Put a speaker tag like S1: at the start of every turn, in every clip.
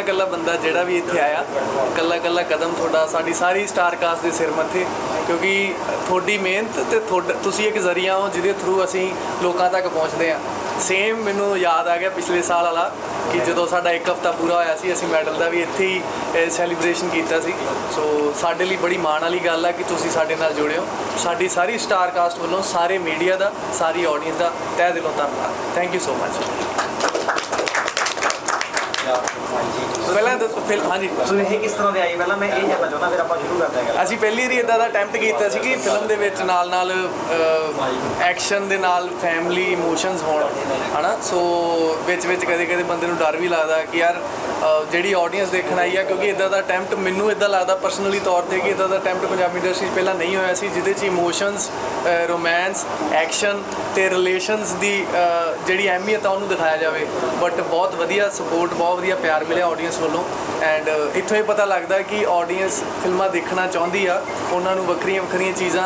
S1: ਕੱਲਾ ਕੱਲਾ ਬੰਦਾ ਜਿਹੜਾ ਵੀ ਇੱਥੇ ਆਇਆ ਕੱਲਾ ਕੱਲਾ ਕਦਮ ਤੁਹਾਡਾ ਸਾਡੀ ਸਾਰੀ ਸਟਾਰ ਕਾਸਟ ਦੇ ਸਿਰ ਮੱਥੇ, ਕਿਉਂਕਿ ਤੁਹਾਡੀ ਮਿਹਨਤ ਤੇ ਤੁਹਾਡਾ, ਤੁਸੀਂ ਇੱਕ ਜ਼ਰੀਆ ਹੋ ਜਿਹਦੇ ਥਰੂ ਅਸੀਂ ਲੋਕਾਂ ਤੱਕ ਪਹੁੰਚਦੇ ਆ ਸੇਮ ਮੈਨੂੰ ਯਾਦ ਆ ਗਿਆ ਪਿਛਲੇ ਸਾਲ ਵਾਲਾ, ਕਿ ਜਦੋਂ ਸਾਡਾ ਇੱਕ ਹਫਤਾ ਪੂਰਾ ਹੋਇਆ ਸੀ, ਅਸੀਂ ਮੈਡਲ ਦਾ ਵੀ ਇੱਥੇ ਹੀ ਸੈਲੀਬ੍ਰੇਸ਼ਨ ਕੀਤਾ ਸੀ। ਸੋ ਸਾਡੇ ਲਈ ਬੜੀ ਮਾਣ ਵਾਲੀ ਗੱਲ ਆ ਕਿ ਤੁਸੀਂ ਸਾਡੇ ਨਾਲ ਜੁੜੇ ਹੋ। ਸਾਡੀ ਸਾਰੀ ਸਟਾਰ ਕਾਸਟ ਵੱਲੋਂ, ਸਾਰੇ ਮੀਡੀਆ ਦਾ, ਸਾਰੀ ਆਡੀਅנס ਦਾ ਤਹਿ ਦਿਲੋਂ ਧੰਨਵਾਦ। ਥੈਂਕ ਯੂ ਸੋ ਮਚ ਪਹਿਲਾਂ ਦੱਸੋ ਫਿਰ ਹਾਂਜੀ।
S2: ਸੁਨੇਹੇ ਕਿਸ ਤਰ੍ਹਾਂ ਦੇ ਆਈ ਪਹਿਲਾਂ ਮੈਂ ਇਹ ਜਾਣਨਾ ਚਾਹੁੰਦਾ ਫਿਰ ਆਪਾਂ ਸ਼ੁਰੂ ਕਰਦੇ ਹਾਂ।
S1: ਅਸੀਂ ਪਹਿਲੀ ਵਾਰੀ ਇਦਾਂ ਦਾ ਅਟੈਂਪਟ ਕੀਤਾ ਸੀ ਕਿ ਫਿਲਮ ਦੇ ਵਿੱਚ ਨਾਲ ਨਾਲ ਐਕਸ਼ਨ ਦੇ ਨਾਲ ਫੈਮਿਲੀ ਇਮੋਸ਼ਨਸ ਹੋਣ ਹਨਾ? ਸੋ ਵਿੱਚ ਵਿੱਚ ਕਦੇ ਕਦੇ ਬੰਦੇ ਨੂੰ ਡਰ ਵੀ ਲੱਗਦਾ ਕਿ ਯਾਰ ਜਿਹੜੀ ਆਡੀਅנס ਦੇਖਣ ਆਈ ਆ ਕਿਉਂਕਿ ਇਦਾਂ ਦਾ ਅਟੈਂਪਟ ਮੈਨੂੰ ਇਦਾਂ ਲੱਗਦਾ ਪਰਸਨਲੀ ਤੌਰ ਤੇ ਕਿ ਇਦਾਂ ਦਾ ਅਟੈਂਪਟ ਪੰਜਾਬੀ ਇੰਡਸਟਰੀ 'ਚ ਪਹਿਲਾਂ ਨਹੀਂ ਹੋਇਆ ਸੀ ਜਿਹਦੇ 'ਚ ਇਮੋਸ਼ਨਸ ਰੋਮਾਂਸ ਐਕਸ਼ਨ ਤੇ ਰਿਲੇਸ਼ਨਸ ਦੀ ਜਿਹੜੀ ਅਹਿਮੀਅਤ ਆ ਉਹਨੂੰ ਦਿਖਾਇਆ ਜਾਵੇ। ਬਟ ਬਹੁਤ ਵਧੀਆ ਸਪੋਰਟ ਬਹੁਤ ਵਧੀਆ ਪਿਆਰ ਮਿਲਿਆ ਆਡੀਅנס ਵੱਲੋਂ। ਐਂਡ ਇੱਥੋਂ ਹੀ ਪਤਾ ਲੱਗਦਾ ਕਿ ਆਡੀਅנס ਫਿਲਮਾਂ ਦੇਖਣਾ ਚਾਹੁੰਦੀ ਆ। ਉਹਨਾਂ ਨੂੰ ਵੱਖਰੀਆਂ ਵੱਖਰੀਆਂ ਚੀਜ਼ਾਂ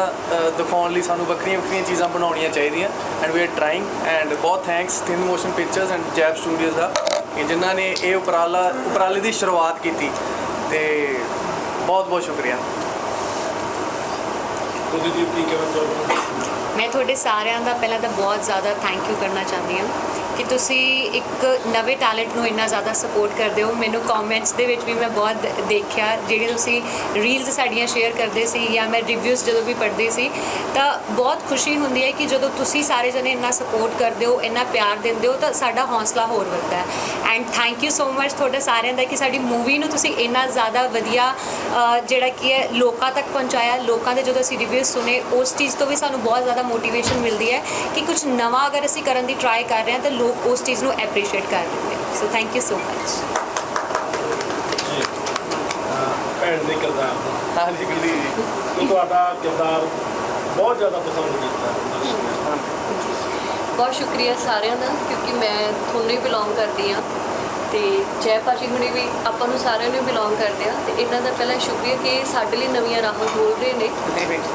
S1: ਦਿਖਾਉਣ ਲਈ ਸਾਨੂੰ ਵੱਖਰੀਆਂ ਵੱਖਰੀਆਂ ਚੀਜ਼ਾਂ ਬਣਾਉਣੀਆਂ ਚਾਹੀਦੀਆਂ। And we are trying and ਬਹੁਤ thanks Thind motion pictures and jab studios ਦਾ ਕਿ ਜਿਨ੍ਹਾਂ ਨੇ ਇਹ ਉਪਰਾਲਾ ਉਪਰਾਲੇ ਦੀ ਸ਼ੁਰੂਆਤ ਕੀਤੀ। ਤੇ ਬਹੁਤ ਬਹੁਤ ਸ਼ੁਕਰੀਆ।
S3: ਮੈਂ ਤੁਹਾਡੇ ਸਾਰਿਆਂ ਦਾ ਪਹਿਲਾਂ ਤਾਂ ਬਹੁਤ ਜ਼ਿਆਦਾ ਥੈਂਕ ਯੂ ਕਰਨਾ ਚਾਹੁੰਦੀ ਹਾਂ। ਕਿ ਤੁਸੀਂ ਇੱਕ ਨਵੇਂ ਟੈਲੈਂਟ ਨੂੰ ਇੰਨਾ ਜ਼ਿਆਦਾ ਸਪੋਰਟ ਕਰਦੇ ਹੋ। ਮੈਨੂੰ ਕਮੈਂਟਸ ਦੇ ਵਿੱਚ ਵੀ ਮੈਂ ਬਹੁਤ ਦ- ਦੇਖਿਆ, ਜਿਹੜੀ ਤੁਸੀਂ ਰੀਲਸ ਸਾਡੀਆਂ ਸ਼ੇਅਰ ਕਰਦੇ ਸੀ ਜਾਂ ਮੈਂ ਰਿਵਿਊਜ਼ ਜਦੋਂ ਵੀ ਪੜ੍ਹਦੀ ਸੀ, ਤਾਂ ਬਹੁਤ ਖੁਸ਼ੀ ਹੁੰਦੀ ਹੈ ਕਿ ਜਦੋਂ ਤੁਸੀਂ ਸਾਰੇ ਜਣੇ ਇੰਨਾ ਸਪੋਰਟ ਕਰਦੇ ਹੋ, ਇੰਨਾ ਪਿਆਰ ਦਿੰਦੇ ਹੋ, ਤਾਂ ਸਾਡਾ ਹੌਸਲਾ ਹੋਰ ਵੱਧਦਾ ਹੈ। And thank you so much ਤੁਹਾਡਾ ਸਾਰਿਆਂ ਦਾ ਕਿ ਸਾਡੀ ਮੂਵੀ ਨੂੰ ਤੁਸੀਂ ਇੰਨਾ ਜ਼ਿਆਦਾ ਵਧੀਆ ਜਿਹੜਾ ਕੀ ਹੈ, ਲੋਕਾਂ ਤੱਕ ਪਹੁੰਚਾਇਆ। ਲੋਕਾਂ ਦੇ ਜਦੋਂ ਅਸੀਂ ਰਿਵਿਊਜ਼ ਸੁਨੇ ਉਸ ਚੀਜ਼ ਤੋਂ ਵੀ ਸਾਨੂੰ ਬਹੁਤ ਜ਼ਿਆਦਾ ਮੋਟੀਵੇਸ਼ਨ ਮਿਲਦੀ ਹੈ ਕਿ ਕੁਝ ਨਵਾਂ ਅਗਰ ਅਸੀਂ ਕਰਨ ਦੀ ਟਰਾਈ ਕਰ ਰਹੇ ਹਾਂ, ਤਾਂ ਲੋਕ ਉਸ ਚੀਜ਼ ਨੂੰ ਐਪਰੀਸ਼ੀਏਟ ਕਰ ਰਹੇ ਨੇ। So thank you so much
S4: ਭੈਣ ਦੇ ਕਿਰਦਾਰ
S1: ਗੁਰਦੀਪ ਜੀ
S4: ਉਹ ਤੁਹਾਡਾ ਕਿਰਦਾਰ ਬਹੁਤ ਜ਼ਿਆਦਾ ਪਸੰਦ ਕੀਤਾ।
S5: ਬਹੁਤ ਸ਼ੁਕਰੀਆ ਸਾਰਿਆਂ ਦਾ ਕਿਉਂਕਿ ਮੈਂ ਤੁਹਾਨੂੰ ਹੀ ਬਿਲੋਂਗ ਕਰਦੀ ਆ ਤੇ ਜੈ ਭਾਜੀ ਹੁਣੇ ਵੀ ਆਪਾਂ ਨੂੰ ਸਾਰਿਆਂ ਨੂੰ ਬਿਲੋਂਗ ਕਰਦੇ ਆ ਤੇ ਇਹਨਾਂ ਦਾ ਪਹਿਲਾਂ ਸ਼ੁਕਰੀਆ ਕਿ ਸਾਡੇ ਲਈ ਨਵੀਆਂ ਰਾਹਾਂ ਖੋਲ ਰਹੇ ਨੇ।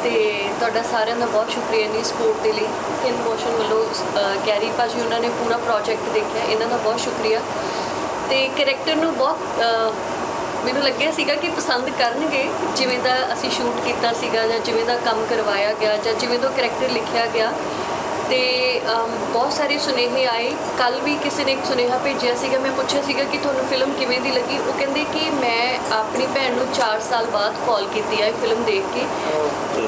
S5: ਤੇ ਤੁਹਾਡਾ ਸਾਰਿਆਂ ਦਾ ਬਹੁਤ ਸ਼ੁਕਰੀਆ ਇੰਨੀ ਸਪੋਰਟ ਦੇ ਲਈ। ਕਿਨ ਮੋਸ਼ਨ ਵੱਲੋਂ ਅਹ, ਗੈਰੀ ਭਾਜੀ ਉਹਨਾਂ ਨੇ ਪੂਰਾ ਪ੍ਰੋਜੈਕਟ ਦੇਖਿਆ ਇਹਨਾਂ ਦਾ ਬਹੁਤ ਸ਼ੁਕਰੀਆ। ਤੇ ਕੈਰੈਕਟਰ ਨੂੰ ਬਹੁਤ ਅਹ, ਮੈਨੂੰ ਲੱਗਿਆ ਸੀਗਾ ਕਿ ਪਸੰਦ ਕਰਨਗੇ ਜਿਵੇਂ ਦਾ ਅਸੀਂ ਸ਼ੂਟ ਕੀਤਾ ਸੀਗਾ ਜਾਂ ਜਿਵੇਂ ਦਾ ਕੰਮ ਕਰਵਾਇਆ ਗਿਆ ਜਾਂ ਜਿਵੇਂ ਦਾ ਕੈਰੈਕਟਰ ਲਿਖਿਆ ਗਿਆ। ਤੇ ਬਹੁਤ ਸਾਰੇ ਸੁਨੇਹੇ ਆਏ। ਕੱਲ ਵੀ ਕਿਸੇ ਨੇ ਇੱਕ ਸੁਨੇਹਾ ਭੇਜਿਆ ਸੀਗਾ ਮੈਂ ਪੁੱਛਿਆ ਸੀਗਾ ਕਿ ਤੁਹਾਨੂੰ ਫਿਲਮ ਕਿਵੇਂ ਦੀ ਲੱਗੀ? ਉਹ ਕਹਿੰਦੇ ਕਿ ਮੈਂ ਆਪਣੀ ਭੈਣ ਨੂੰ 4 ਸਾਲ ਬਾਅਦ ਕਾਲ ਕੀਤੀ ਆ ਇਹ ਫਿਲਮ ਦੇਖ ਕੇ।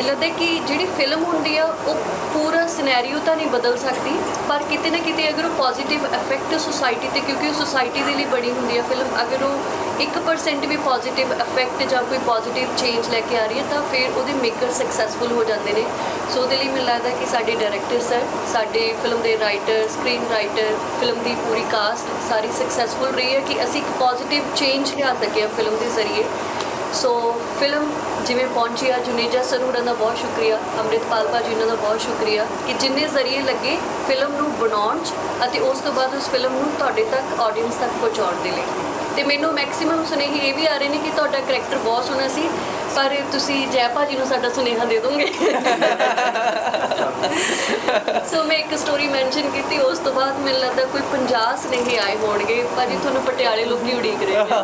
S5: ਲੱਗਦਾ ਕਿ ਜਿਹੜੀ ਫਿਲਮ ਹੁੰਦੀ ਆ ਉਹ ਪੂਰਾ ਸਿਨੈਰੀਓ ਤਾਂ ਨਹੀਂ ਬਦਲ ਸਕਦੀ ਪਰ ਕਿਤੇ ਨਾ ਕਿਤੇ ਅਗਰ ਉਹ ਪੋਜ਼ਿਟਿਵ ਇਫੈਕਟ ਸੋਸਾਇਟੀ ਤੇ ਕਿਉਂਕਿ ਉਹ ਸੋਸਾਇਟੀ ਦੇ ਲਈ ਬਣੀ ਹੁੰਦੀ ਆ ਫਿਲਮ ਅਗਰ ਉਹ 1% ਵੀ ਪੋਜ਼ਿਟਿਵ ਇਫੈਕਟ ਜਾਂ ਕੋਈ ਪੋਜ਼ਿਟਿਵ ਚੇਂਜ ਲੈ ਕੇ ਆ ਰਹੀ ਹੈ ਤਾਂ ਫਿਰ ਉਹਦੇ ਮੇਕਰ ਸਕਸੈਸਫੁਲ ਹੋ ਜਾਂਦੇ ਨੇ। ਸੋ ਉਹਦੇ ਲਈ ਮੈਨੂੰ ਲੱਗਦਾ ਕਿ ਸਾਡੇ ਡਾਇਰੈਕਟਰ ਸਰ ਸਾਡੇ ਫਿਲਮ ਦੇ ਰਾਈਟਰ ਸਕਰੀਨ ਰਾਈਟਰ ਫਿਲਮ ਦੀ ਪੂਰੀ ਕਾਸਟ ਸਾਰੀ ਸਕਸੈਸਫੁਲ ਰਹੀ ਹੈ ਕਿ ਅਸੀਂ ਇੱਕ ਪੋਜ਼ਿਟਿਵ ਚੇਂਜ ਲਿਆ ਸਕੇ ਹਾਂ ਫਿਲਮ ਦੇ ਜ਼ਰੀਏ। ਸੋ ਫਿਲਮ ਜਿਵੇਂ ਪਹੁੰਚੀ ਆ, ਜੁਨੇਜਾ ਸਰ ਉਹਨਾਂ ਦਾ ਬਹੁਤ ਸ਼ੁਕਰੀਆ, ਅੰਮ੍ਰਿਤਪਾਲ ਭਾਜੀ ਉਹਨਾਂ ਦਾ ਬਹੁਤ ਸ਼ੁਕਰੀਆ ਕਿ ਜਿੰਨੇ ਜ਼ਰੀਏ ਲੱਗੇ ਫਿਲਮ ਨੂੰ ਬਣਾਉਣ 'ਚ ਅਤੇ ਉਸ ਤੋਂ ਬਾਅਦ ਉਸ ਫਿਲਮ ਨੂੰ ਤੁਹਾਡੇ ਤੱਕ ਆਡੀਅנס ਤੱਕ ਪਹੁੰਚਾਉਣ ਦੇ ਲਈ। ਤੇ ਮੈਨੂੰ ਮੈਕਸਿਮਮ ਸੁਨੇਹੇ ਇਹ ਵੀ ਆ ਰਹੇ ਨੇ ਕਿ ਤੁਹਾਡਾ ਕਰੈਕਟਰ ਬਹੁਤ ਸੋਹਣਾ ਸੀ। ਪਰ ਤੁਸੀਂ ਜੈ ਭਾਜੀ ਨੂੰ ਸਾਡਾ ਸੁਨੇਹਾ ਦੇ ਦੋਗੇ। ਸੋ ਮੈਂ ਇੱਕ ਸਟੋਰੀ ਮੈਂਸ਼ਨ ਕੀਤੀ, ਉਸ ਤੋਂ ਬਾਅਦ ਮੈਨੂੰ ਲੱਗਦਾ ਕੋਈ 50 ਸੁਨੇਹੇ ਆਏ ਹੋਣਗੇ, ਭਾਜੀ ਤੁਹਾਨੂੰ ਪਟਿਆਲੇ ਲੋਕੀ ਉਡੀਕ ਰਹੇ ਨੇ।